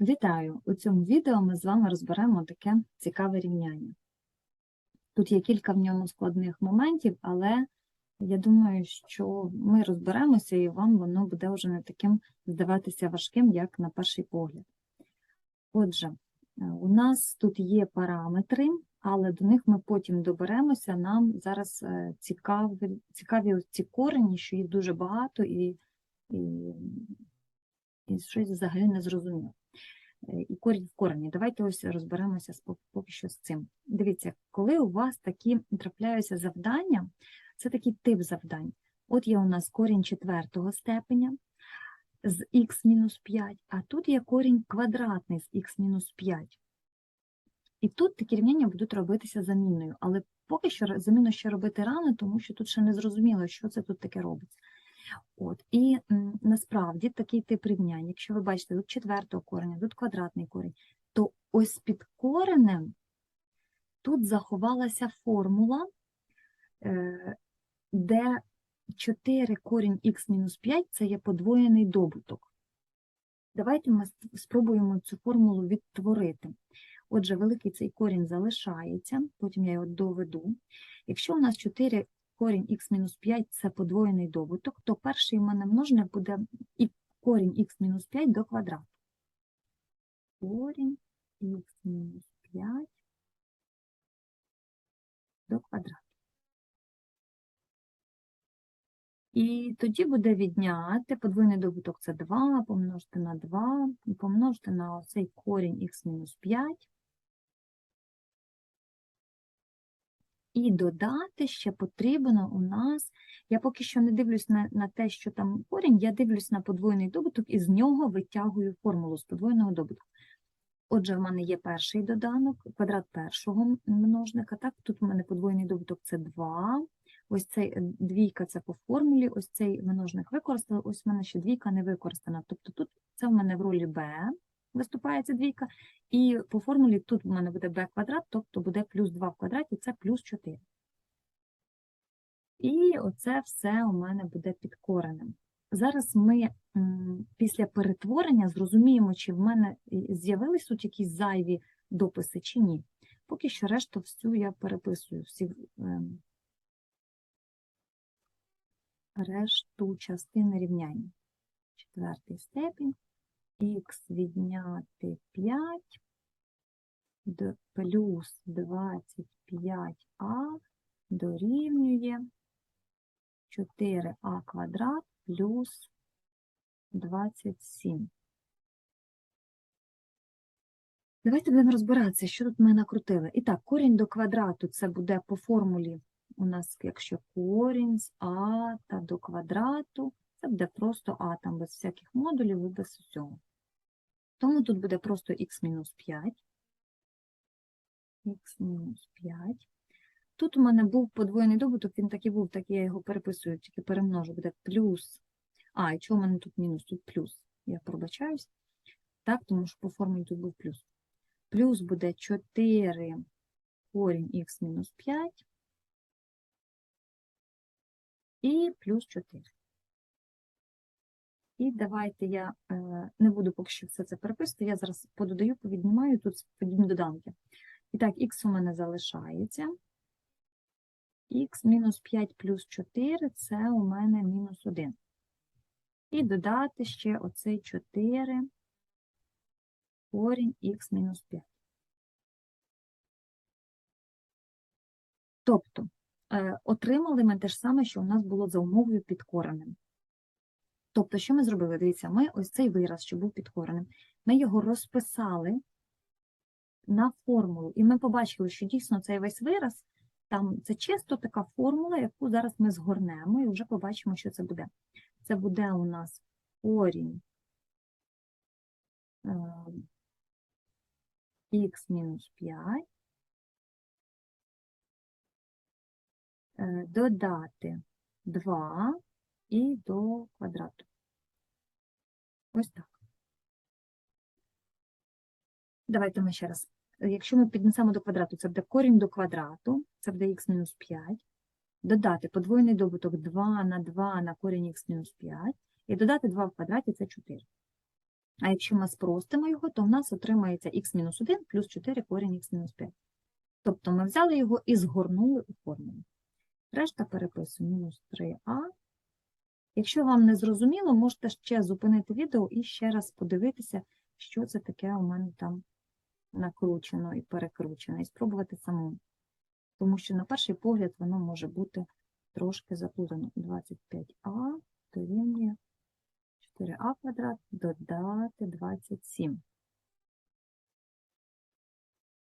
Вітаю! У цьому відео ми з вами розберемо таке цікаве рівняння. Тут є кілька в ньому складних моментів, але я думаю, що ми розберемося і вам воно буде вже не таким здаватися важким, як на перший погляд. Отже, е, у нас тут є параметри, але до них ми потім доберемося. Нам зараз е, цікаві, цікаві ці корені, що їх дуже багато і, і, і щось взагалі не зрозуміло. Е, і корінь в корені. Давайте ось розберемося поки що з цим. Дивіться, коли у вас такі трапляються завдання, це такий тип завдань. От є у нас корінь четвертого степеня з х-5, а тут є корінь квадратний з х-5. І тут такі рівняння будуть робитися замінною, але поки що заміну ще робити рано, тому що тут ще не зрозуміло, що це тут таке робиться. От. І насправді такий тип рівнянь, якщо ви бачите, тут четвертого кореня, тут квадратний корінь, то ось під коренем тут заховалася формула, е, де 4 корінь х-5 це є подвоєний добуток. Давайте ми спробуємо цю формулу відтворити. Отже, великий цей корінь залишається, потім я його доведу. Якщо у нас 4 корінь х-5 це подвоєний добуток, то перший у мене множник буде і корінь х-5 до квадрату. Корінь х-5 до квадрату. І тоді буде відняти подвоєний добуток це 2, помножити на 2, і помножити на цей корінь х-5. І додати ще потрібно у нас, я поки що не дивлюсь на, на те, що там корінь, я дивлюсь на подвоєний добуток і з нього витягую формулу з подвоєного добутку. Отже, в мене є перший доданок, квадрат першого множника, так, тут у мене подвоєний добуток це 2, ось цей е, двійка це по формулі, ось цей множник використали, ось в мене ще двійка не використана, тобто тут це в мене в ролі b виступає ця двійка, і по формулі тут в мене буде b квадрат, тобто буде плюс 2 в квадраті, це плюс 4. І оце все у мене буде під коренем. Зараз ми після перетворення зрозуміємо, чи в мене і- з'явились тут якісь зайві дописи, чи ні. Поки що решту всю я переписую, всі, ем, решту частини рівняння. Четвертий степінь, х відняти 5 плюс 25а дорівнює 4а квадрат плюс 27. Давайте будемо розбиратися, що тут ми накрутили. І так, корінь до квадрату це буде по формулі у нас, якщо корінь з а та до квадрату, це буде просто а там без всяких модулів і без усього. Тому тут буде просто х-5. х-5. Тут у мене був подвоєний добуток, він так і був, так я його переписую, тільки перемножу, буде плюс. А, і чого в мене тут мінус? Тут плюс. Я пробачаюсь. Так, тому що по формулі тут був плюс. Плюс буде 4 корінь х мінус 5 і плюс 4. І давайте я е, не буду поки що все це переписувати, я зараз пододаю, повіднімаю тут подібні доданки. І так, х у мене залишається. х мінус 5 плюс 4 це у мене мінус 1. І додати ще оцей 4 корінь х мінус 5. Тобто, е, отримали ми те ж саме, що у нас було за умовою під коренем. Тобто, що ми зробили? Дивіться, ми ось цей вираз, що був під коренем, ми його розписали на формулу, і ми побачили, що дійсно цей весь вираз, там це чисто така формула, яку зараз ми згорнемо, і вже побачимо, що це буде. Це буде у нас корінь х мінус 5, е, додати 2 і до квадрату. Ось так. Давайте ми ще раз. Якщо ми піднесемо до квадрату, це буде корінь до квадрату, це буде х мінус 5. Додати подвоєний добуток 2 на 2 на корінь х мінус 5. І додати 2 в квадраті це 4. А якщо ми спростимо його, то в нас отримається х-1 плюс 4 корінь х-5. Тобто ми взяли його і згорнули у формулу. Решта переписуємо мінус 3а. Якщо вам не зрозуміло, можете ще зупинити відео і ще раз подивитися, що це таке у мене там накручено і перекручено, і спробувати самому. Тому що на перший погляд воно може бути трошки заплутано. 25а дорівнює 4а квадрат додати 27.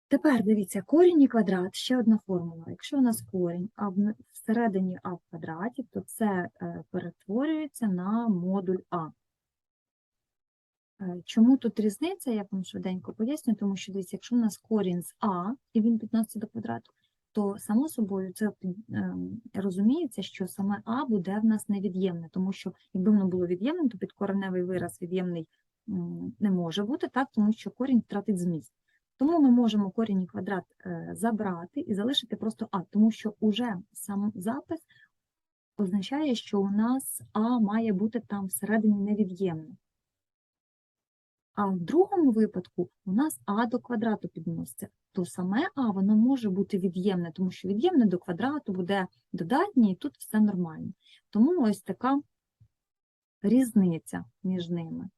Тепер дивіться, корінь і квадрат, ще одна формула. Якщо у нас корінь а в- всередині а в квадраті, то це е, перетворюється на модуль а. Е, Чому тут різниця, я вам швиденько поясню, тому що дивіться, якщо у нас корінь з а і він підноситься до квадрату, то само собою це ем, розуміється, що саме а буде в нас невід'ємне, тому що якби воно було від'ємним, то підкореневий вираз від'ємний не може бути, так, тому що корінь втратить зміст. Тому ми можемо корінь квадрат е, забрати і залишити просто а, тому що уже сам запис означає, що у нас а має бути там всередині невід'ємне. А в другому випадку у нас а до квадрату підноситься, то саме а воно може бути від'ємне, тому що від'ємне до квадрату буде додатнє, і тут все нормально. Тому ось така різниця між ними.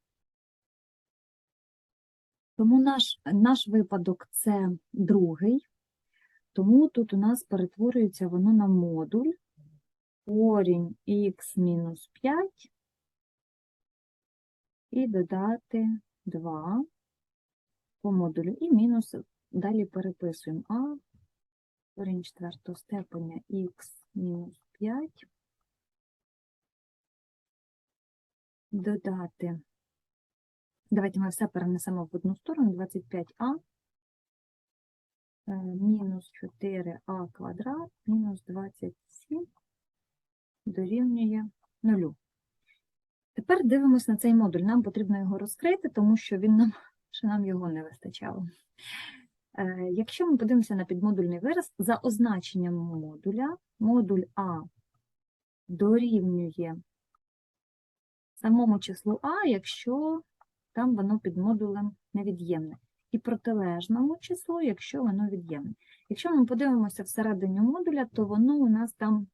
Тому наш, наш випадок це другий, тому тут у нас перетворюється воно на модуль. Корінь мінус 5 і додати 2 по модулю. І мінус, далі переписуємо. А, корінь четвертого степеня х мінус 5, додати, давайте ми все перенесемо в одну сторону, 25а, е, мінус 4а квадрат, мінус 27 дорівнює 0. Тепер дивимося на цей модуль. Нам потрібно його розкрити, тому що він нам, що нам його не вистачало. Е, Якщо ми подивимося на підмодульний вираз, за означенням модуля, модуль А дорівнює самому числу А, якщо там воно під модулем невід'ємне, і протилежному числу, якщо воно від'ємне. Якщо ми подивимося всередині модуля, то воно у нас там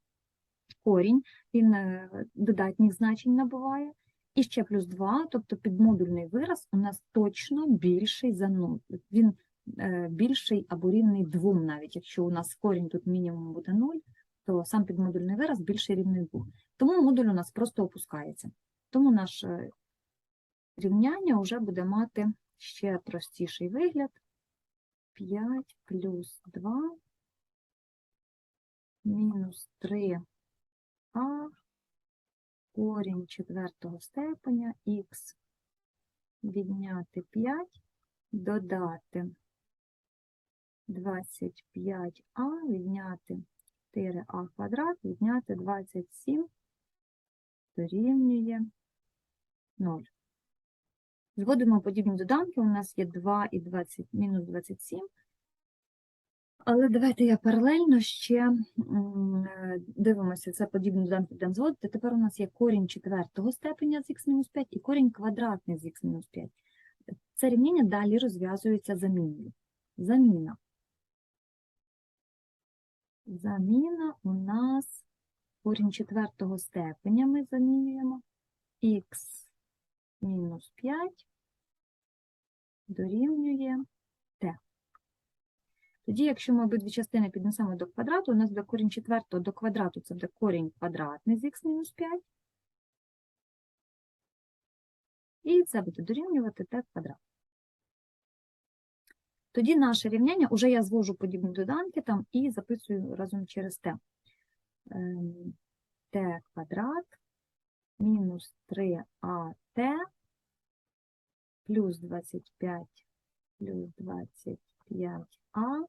корінь, він е, додатніх значень набуває, і ще плюс 2, тобто підмодульний вираз у нас точно більший за 0. Він е, більший або рівний 2 навіть. Якщо у нас корінь тут мінімум буде 0, то сам підмодульний вираз більший рівний 2. Тому модуль у нас просто опускається. Тому наше рівняння вже буде мати ще простіший вигляд. 5 плюс 2 мінус 3 а корінь четвертого степеня х відняти 5, додати 25а, відняти 4а квадрат, відняти 27 дорівнює 0. Зводимо подібні доданки, у нас є 2 і 20, мінус 27. Але давайте я паралельно ще дивимося, це подібні доданки будемо зводити. Тепер у нас є корінь четвертого степеня з х-5 і корінь квадратний з х-5. Це рівняння далі розв'язується заміною. Заміна. Заміна у нас корінь четвертого степеня ми замінюємо х мінус 5 дорівнює t. Тоді, якщо ми обидві частини піднесемо до квадрату, у нас буде корінь четвертого до квадрату, це буде корінь квадратний з х мінус 5. І це буде дорівнювати t квадрат. Тоді наше рівняння, уже я звожу подібні доданки там і записую разом через t. Ем, t квадрат мінус 3at плюс 25 плюс 25а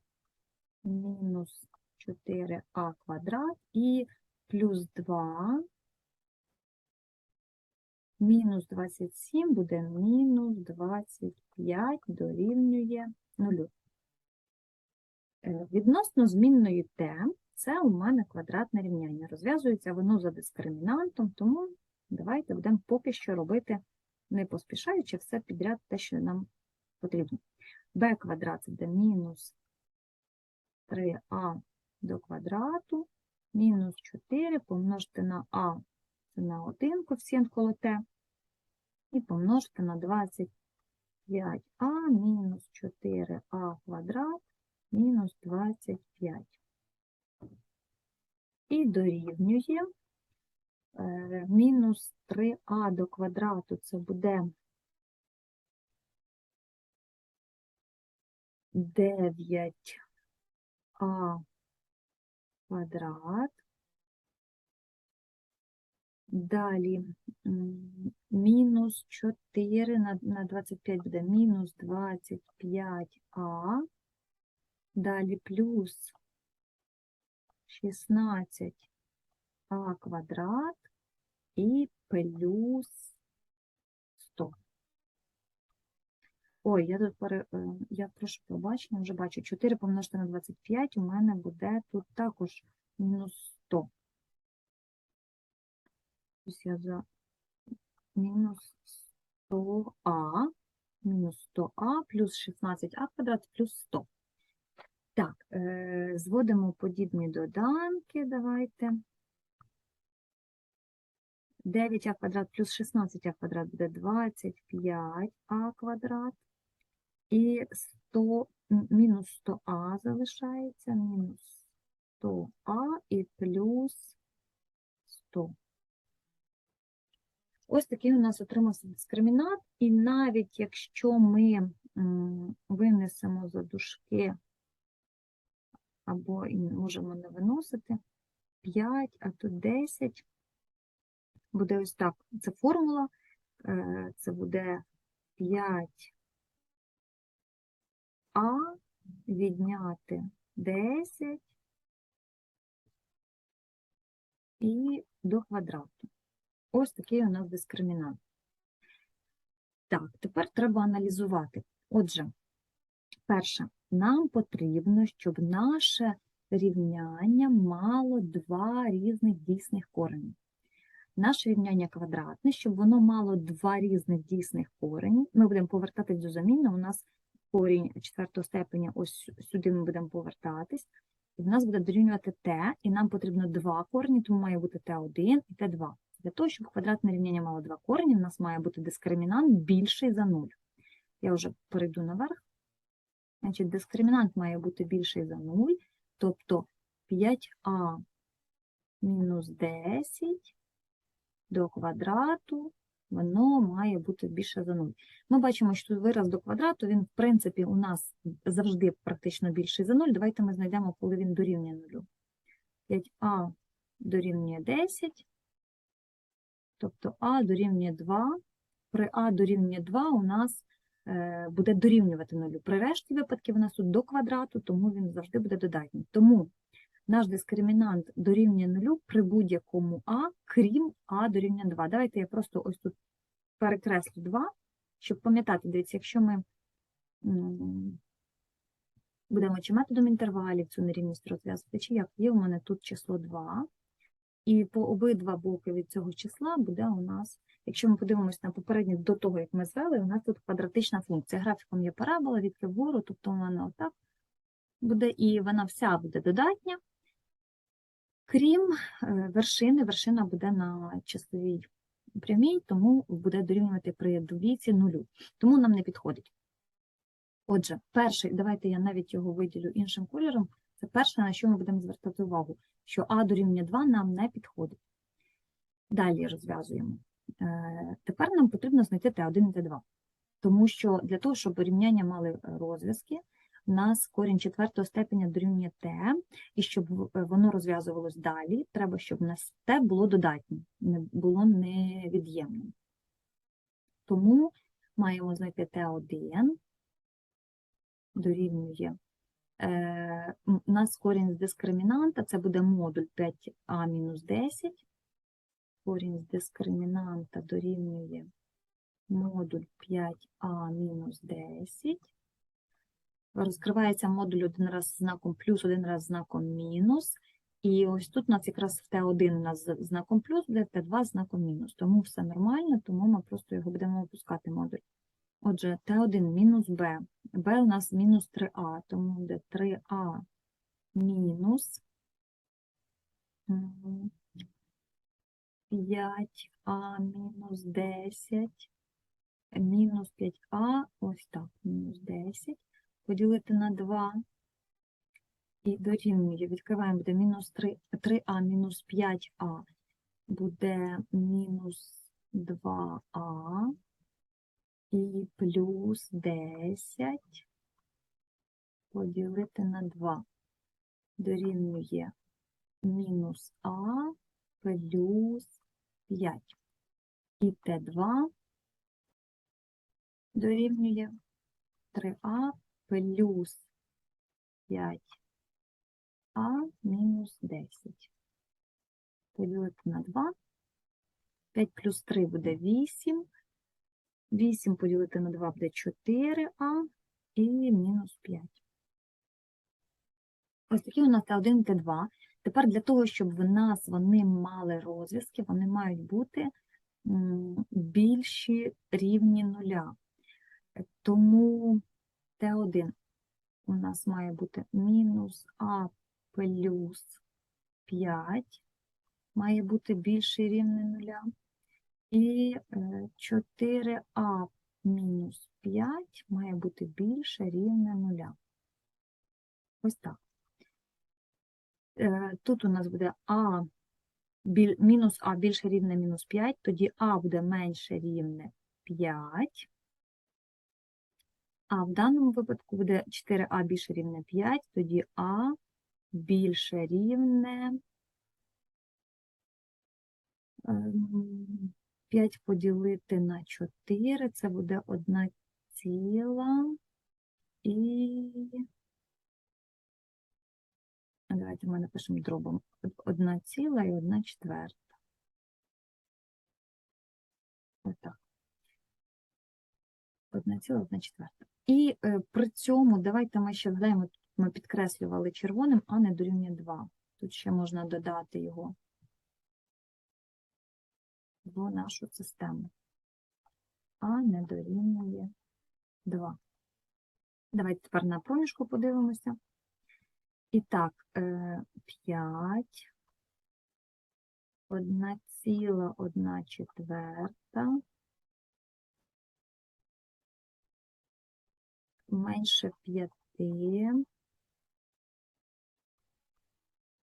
мінус 4а квадрат і плюс 2 мінус 27 буде мінус 25 дорівнює 0. Е, Відносно змінної t, це у мене квадратне рівняння. Розв'язується воно за дискримінантом, тому давайте будемо поки що робити не поспішаючи, все підряд те, що нам потрібно. b квадрат це буде мінус 3а до квадрату, мінус 4 помножити на а, це на 1 коефіцієнт коло t, і помножити на 25а мінус 4а квадрат мінус 25. І дорівнює е, мінус 3а до квадрату, це буде 9а квадрат. Далі мінус 4 на, на 25 буде мінус 25а. Далі плюс 16а квадрат і плюс 100. Ой, я тут пере... е, я прошу пробачення, вже бачу. 4 помножити на 25 у мене буде тут також мінус 100. Ось я за мінус 100а, мінус 100а плюс 16а квадрат плюс 100. Так, е, зводимо подібні доданки, давайте. 9а квадрат плюс 16а квадрат буде 25а квадрат. І 100, мінус 100а залишається, мінус 100а і плюс 100. Ось такий у нас отримався дискримінант, і навіть якщо ми винесемо за дужки, або можемо не виносити, 5, а тут 10, буде ось так. Це формула, е, це буде 5а відняти 10 і до квадрату. Ось такий у нас дискримінант. Так, тепер треба аналізувати. Отже, перше, нам потрібно, щоб наше рівняння мало два різних дійсних корені. Наше рівняння квадратне, щоб воно мало два різних дійсних корені. Ми будемо повертатись до заміни. У нас корінь четвертого степеня, ось сюди ми будемо повертатись. І в нас буде дорівнювати t, і нам потрібно два корені, тому має бути t1 і t2. Для того, щоб квадратне рівняння мало два корені, в нас має бути дискримінант більший за 0. Я вже перейду наверх. Значить, дискримінант має бути більший за 0, тобто 5а мінус 10 до квадрату, воно має бути більше за 0. Ми бачимо, що вираз до квадрату, він, в принципі, у нас завжди практично більший за 0. Давайте ми знайдемо, коли він дорівнює 0. 5а дорівнює 10, тобто а дорівнює 2. При а дорівнює 2 у нас е, буде дорівнювати 0. При решті випадків у нас тут до квадрату, тому він завжди буде додатній. Тому наш дискримінант дорівнює 0 при будь-якому а, крім а дорівнює 2. Давайте я просто ось тут перекреслю 2, щоб пам'ятати, дивіться, якщо ми будемо чи методом інтервалів цю нерівність розв'язувати, чи як є у мене тут число 2, і по обидва боки від цього числа буде у нас, якщо ми подивимося на попереднє до того, як ми звели, у нас тут квадратична функція. Графіком є парабола, відки вгору, тобто у мене отак буде, і вона вся буде додатня, крім е, вершини, вершина буде на числовій прямій, тому буде дорівнювати при двійці нулю. Тому нам не підходить. Отже, перший, давайте я навіть його виділю іншим кольором. Це перше, на що ми будемо звертати увагу, що А дорівнює 2 нам не підходить. Далі розв'язуємо. Е, Тепер нам потрібно знайти Т1 і Т2. Тому що для того, щоб рівняння мали е, розв'язки, нас корінь четвертого степеня дорівнює Т, і щоб е, воно розв'язувалось далі, треба, щоб у нас Т було додатнім, не було невід'ємним. Тому маємо знайти Т1 дорівнює Е, у нас корінь з дискримінанта, це буде модуль 5а мінус 10. Корінь з дискримінанта дорівнює модуль 5а мінус 10. Розкривається модуль один раз з знаком плюс, один раз знаком мінус. І ось тут у нас якраз в Т1 у нас з знаком плюс буде, в Т2 з знаком мінус. Тому все нормально, тому ми просто його будемо опускати модуль. Отже, Т1 мінус Б. Б у нас мінус 3А, тому буде 3А мінус 5А мінус 10, мінус 5А, ось так, мінус 10, поділити на 2 і дорівнює, відкриваємо, буде мінус 3, 3А мінус 5А, буде мінус 2А і плюс 10 поділити на 2 дорівнює мінус А плюс 5. І Т2 дорівнює 3А плюс 5А мінус 10. Поділити на 2. 5 плюс 3 буде 8. 8 поділити на 2 буде 4А і мінус 5. Ось такі у нас Т1 Т2. Тепер для того, щоб в нас вони мали розв'язки, вони мають бути більші рівні нуля. Тому Т1 у нас має бути мінус А плюс 5, має бути більше рівне нуля. І е, 4А мінус 5 має бути більше рівне нуля. Ось так. Е, Тут у нас буде А мінус А більше рівне мінус 5, тоді А буде менше рівне 5. А в даному випадку буде 4А більше рівне 5, тоді А більше рівне ем, 5 поділити на 4, це буде 1 ціла і Давайте ми напишемо дробом. Одна ціла і одна четверта. Отак. Одна ціла, одна четверта. І е, при цьому давайте ми ще додаємо, ми підкреслювали червоним, а не дорівнює 2. Тут ще можна додати його в нашу систему. А не дорівнює 2. Давайте тепер на проміжку подивимося. І так, 5, 1 ціла, 1 четверта, менше 5,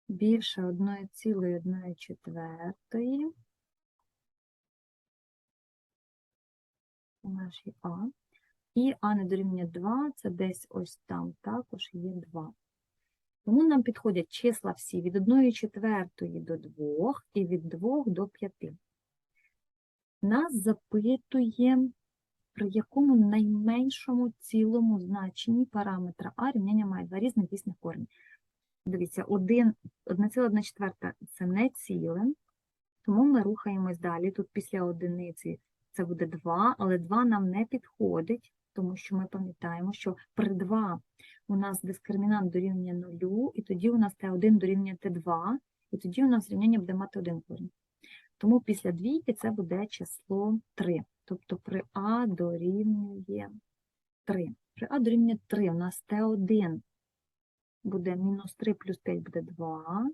більше 1 цілої 1 четвертої, у є А, і А не дорівнює 2, це десь ось там також є 2. Тому нам підходять числа всі від 1 четвертої до 2 і від 2 до 5. Нас запитує, при якому найменшому цілому значенні параметра А рівняння має два різних дійсних корені. Дивіться, 1,1 четверта – це не ціле, тому ми рухаємось далі. Тут після одиниці це буде 2, але 2 нам не підходить, тому що ми пам'ятаємо, що при 2 у нас дискримінант дорівнює 0, і тоді у нас Т1 дорівнює Т2, і тоді у нас рівняння буде мати один корінь. Тому після двійки це буде число 3. Тобто при А дорівнює 3. При А дорівнює 3 у нас Т1 буде мінус 3 плюс 5 буде 2,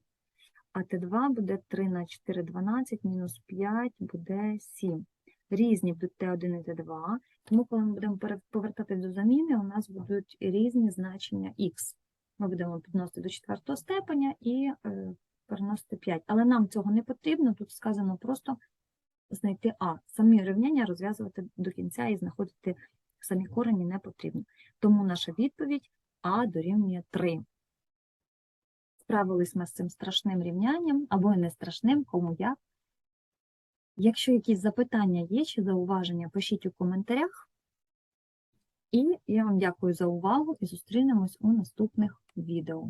а Т2 буде 3 на 4 – 12, мінус 5 буде 7. Різні будуть Т1 і Т2, тому коли ми будемо повертати до заміни, у нас будуть різні значення х. Ми будемо підносити до четвертого степеня і е, переносити 5. Але нам цього не потрібно, тут сказано просто знайти А. Самі рівняння розв'язувати до кінця і знаходити самі корені не потрібно. Тому наша відповідь А дорівнює 3. Справились ми з цим страшним рівнянням, або і не страшним, кому як. Якщо якісь запитання є чи зауваження, пишіть у коментарях. І я вам дякую за увагу і зустрінемось у наступних відео.